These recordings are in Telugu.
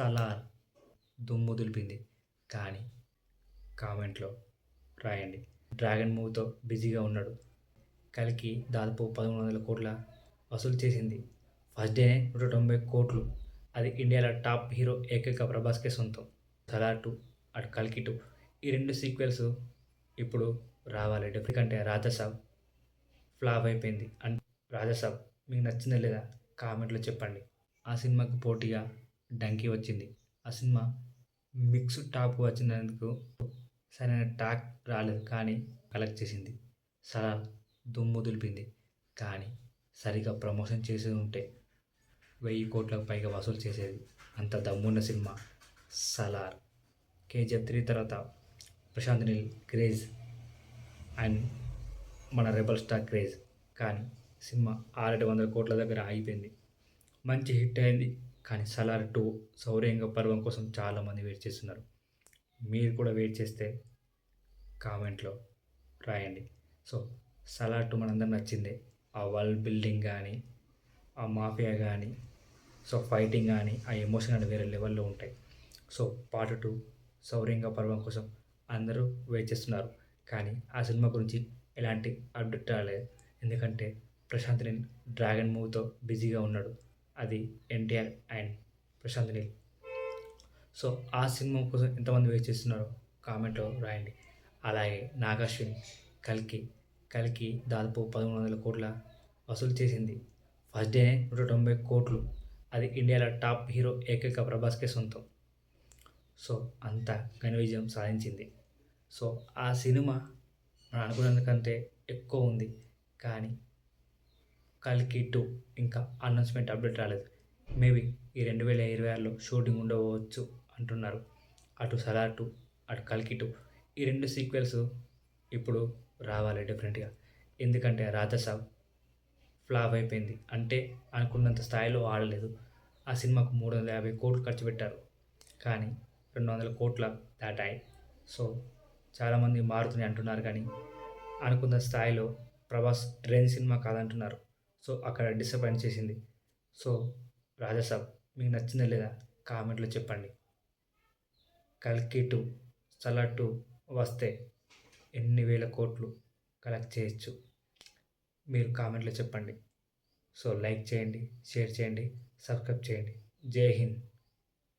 సలార్ దుమ్ము దులిపింది కానీ కామెంట్లో రాయండి. డ్రాగన్ మూవీతో బిజీగా ఉన్నాడు. కలికి దాదాపు పదమూడు వందల కోట్ల వసూలు చేసింది. ఫస్ట్ డేనే నూట తొంభై కోట్లు. అది ఇండియాలో టాప్ హీరో ఏకైక ప్రభాస్కే సొంతం. సలార్ టూ అటు కల్కి టూ. ఈ రెండు సీక్వెల్స్ ఇప్పుడు రావాలి. ఎందుకంటే రాజసాబ్ ఫ్లాప్ అయిపోయింది. అండ్ రాజసాబ్ మీకు నచ్చిందా లేదా కామెంట్లో చెప్పండి. ఆ సినిమాకి పోటీగా డంకీ వచ్చింది. ఆ సినిమా మిక్స్ టాప్ వచ్చినందుకు సరైన టాక్ రాలేదు కానీ కలెక్ట్ చేసింది. సలార్ దుమ్ము దులిపింది. కానీ సరిగా ప్రమోషన్ చేసి ఉంటే వెయ్యి కోట్లకు పైగా వసూలు చేసేది అంత దమ్మున్న సినిమా. సలార్ కేజీఎఫ్ త్రీ తర్వాత ప్రశాంత్ నీల్ క్రేజ్ అండ్ మన రెబల్ స్టార్ క్రేజ్. కానీ సినిమా ఆరేడు వందల కోట్ల దగ్గర ఆగిపోయింది. మంచి హిట్ అయింది. కానీ సలార్ టూ సౌర్యంగ పర్వం కోసం చాలామంది వెయిట్ చేస్తున్నారు. మీరు కూడా వెయిట్ చేస్తే కామెంట్లో రాయండి. సో సలార్ టూ మనందరం నచ్చింది. ఆ వరల్డ్ బిల్డింగ్ కానీ ఆ మాఫియా కానీ సో ఫైటింగ్ కానీ ఆ ఎమోషన్ కానీ వేరే లెవెల్లో ఉంటాయి. సో పార్ట్ టూ సౌర్యంగ పర్వం కోసం అందరూ వెయిట్ చేస్తున్నారు. కానీ ఆ సినిమా గురించి ఎలాంటి అప్డేట్ రాలేదు ఎందుకంటే ప్రశాంత్ నేను డ్రాగన్ మూవీతో బిజీగా ఉన్నాడు. అది NTR and Prashanth Neel. So ఆ సినిమా కోసం ఎంతమంది వెయిట్ చేస్తున్నారో కామెంట్లో రాయండి. అలాగే నాగాశ్విని కల్కి కల్కి దాదాపు పదమూడు వందల కోట్ల వసూలు చేసింది. ఫస్ట్ డేనే నూట తొంభై కోట్లు. అది ఇండియాలో టాప్ హీరో ఏకైక ప్రభాస్కే సొంతం. సో అంత ఘన విజయం సాధించింది. సో ఆ సినిమా మనం అనుకున్నందుకంటే ఎక్కువ ఉంది. కానీ కల్కి టూ ఇంకా అనౌన్స్మెంట్ అప్డేట్ రాలేదు. మేబీ ఈ రెండు వేల ఇరవై ఆరులో షూటింగ్ ఉండవచ్చు అంటున్నారు. అటు సలార్ టూ అటు కల్కి టూ ఈ రెండు సీక్వెల్స్ ఇప్పుడు రావాలి డిఫరెంట్గా ఎందుకంటే రాజాసాబ్ ఫ్లాప్ అయిపోయింది. అంటే అనుకున్నంత స్థాయిలో ఆడలేదు. ఆ సినిమాకు మూడు వందల యాభై కోట్లు ఖర్చు పెట్టారు. కానీ రెండు వందల కోట్ల దాటాయి. సో చాలామంది మారుతున్నాయి అంటున్నారు కానీ అనుకున్న స్థాయిలో ప్రభాస్ రేంజ్ సినిమా కాదంటున్నారు. సో అక్కడ డిసప్పాయింట్ చేసింది. సో రాజాసాబ్ మీకు నచ్చిందా లేదా? కామెంట్లో చెప్పండి. కల్కి టూ వస్తే ఎన్ని వేల కోట్లు కలెక్ట్ చేయొచ్చు? మీరు కామెంట్లో చెప్పండి. సో లైక్ చేయండి షేర్ చేయండి సబ్స్క్రైబ్ చేయండి. జై హింద్.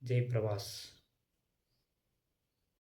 జై ప్రభాస్.